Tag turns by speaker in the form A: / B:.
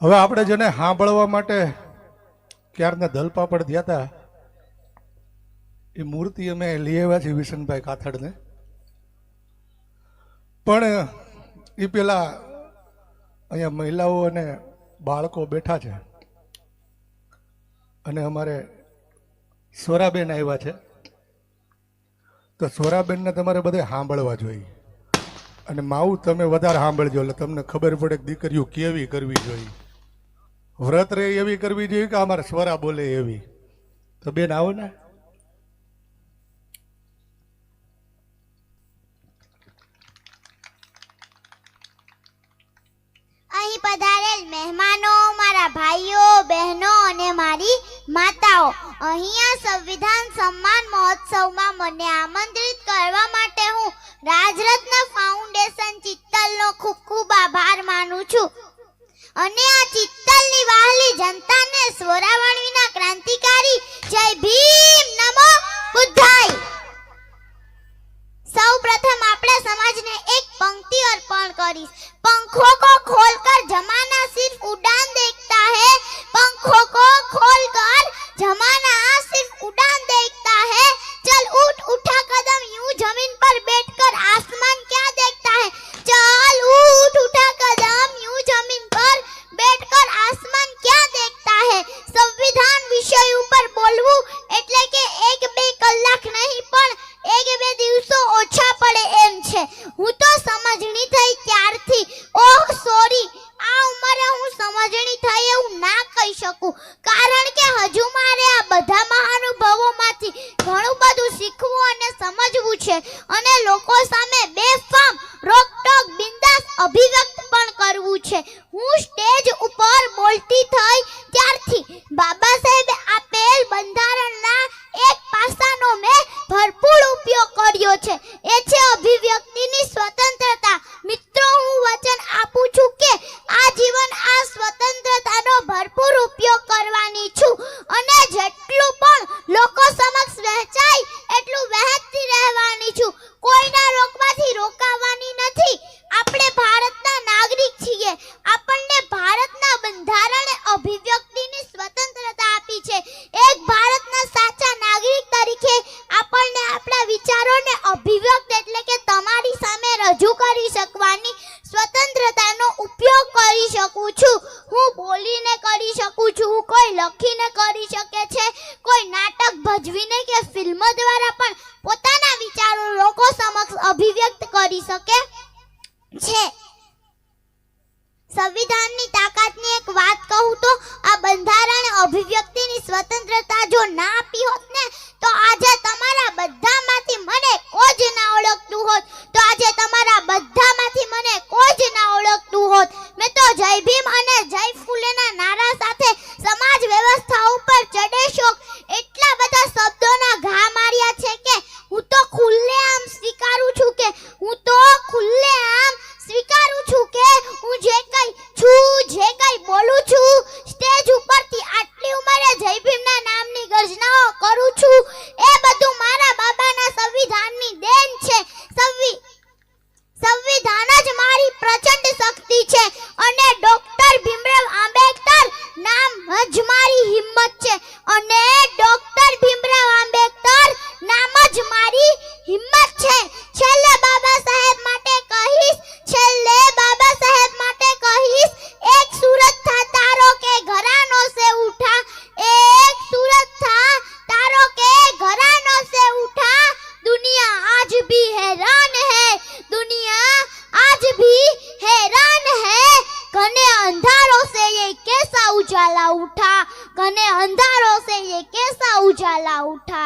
A: હવે આપણે જેને સાંભળવા માટે ક્યારના દલપાપડ દયા હતા, એ મૂર્તિ અમે લઈ આવ્યા છીએ વિશનભાઈ કાથડને. પણ એ પેલા અહીંયા મહિલાઓ અને બાળકો બેઠા છે અને અમારે સોરાબેન આવ્યા છે. તો સોરાબેનને તમારે બધે સાંભળવા જોઈએ. અને માવું તમે વધારે સાંભળજો, એટલે તમને ખબર પડે કે દીકરીઓ કેવી કરવી જોઈએ. વ્રત રે એવી કરવી જોઈએ કે અમારા સ્વરા બોલે એવી? તો બેન આવો ને.
B: અહીં પધારેલ મહેમાનો, મારા ભાઈઓ, બહેનો અને મારી માતાઓ, અહીંયા સંવિધાન સન્માન મહોત્સવમાં મને આમંત્રિત કરવા માટે હું રાજરત્ન ફાઉન્ડેશન ચિત્તલનો ખૂબ ખૂબ આભાર માનું છું. અને આ ચિત્તલની બિહારની જનતાને સ્વરાવણ વિના ક્રાંતિકારી જય ભીમ નમો બુદ્ધાય સૌપ્રથમ આપણે સમાજને એક પંક્તિ અર્પણ કરીશ પંખો કો ખોલકર છે. હું તો સમજણી થઈ ત્યારથી. Oh, sorry. આ ઉંમરે હું સમજણી થઈ એવું ના કહી શકું. કારણ કે હજુ મારે આ બધા મહાનુભાવોમાંથી ઘણું બધું શીખવું અને સમજવું છે. અને લોકો સામે બેફામ, રોકટોક, બિંદાસ અભિવ્યક્ત પણ કરવું છે. હું સ્ટેજ ઉપર બોલતી થઈ ત્યારથી. બાબા સાહેબે આપેલ બંધારણના એક પાસાનો મેં ભરપૂર ઉપયોગ કર્યો છે એ છે અભિવ્યક્તિની સ્વતંત્રતા મિત્રો હું વચન આપું છું કે આ જીવન આ સ્વતંત્રતાનો ભરપૂર ઉપયોગ કરવાની છું અને જેટલું પણ લોકો સમક્ષ વહેંચાય એટલું વહેંચતી રહેવાની છું કોઈના રોકવાથી રોકાવાની નથી આપણે ભારતના નાગરિક છીએ આપણને ભારતના બંધારણે અભિવ્યક્તિની સ્વતંત્રતા આપી છે એક ભારતના સાચા નાગરિક તરીકે આપણને આપણા વિચારોને અભિવ્યક્ત એટલે કે તમારી સામે રજૂ કરી શકવાની સ્વતંત્રતાનો ઉપયોગ કરી શકું છું. હું બોલીને કરી શકું છું. કોઈ લખીને કરી શકે છે, કોઈ નાટક ભજવીને કે ફિલ્મ દ્વારા પણ પોતાના વિચારો લોકો સમક્ષ અભિવ્યક્ત કરી શકે છે. સંવિધાનની તાકાતની એક વાત કહું તો, આ બંધારણ અભિવ્યક્તિની સ્વતંત્રતા જો ના આપી હોત ને, તો આજે તમારા બધામાંથી મને કોઈ જ ના ઓળખતું હોત. उजाला उठा घने अंधारों से ये कैसा उजाला उठा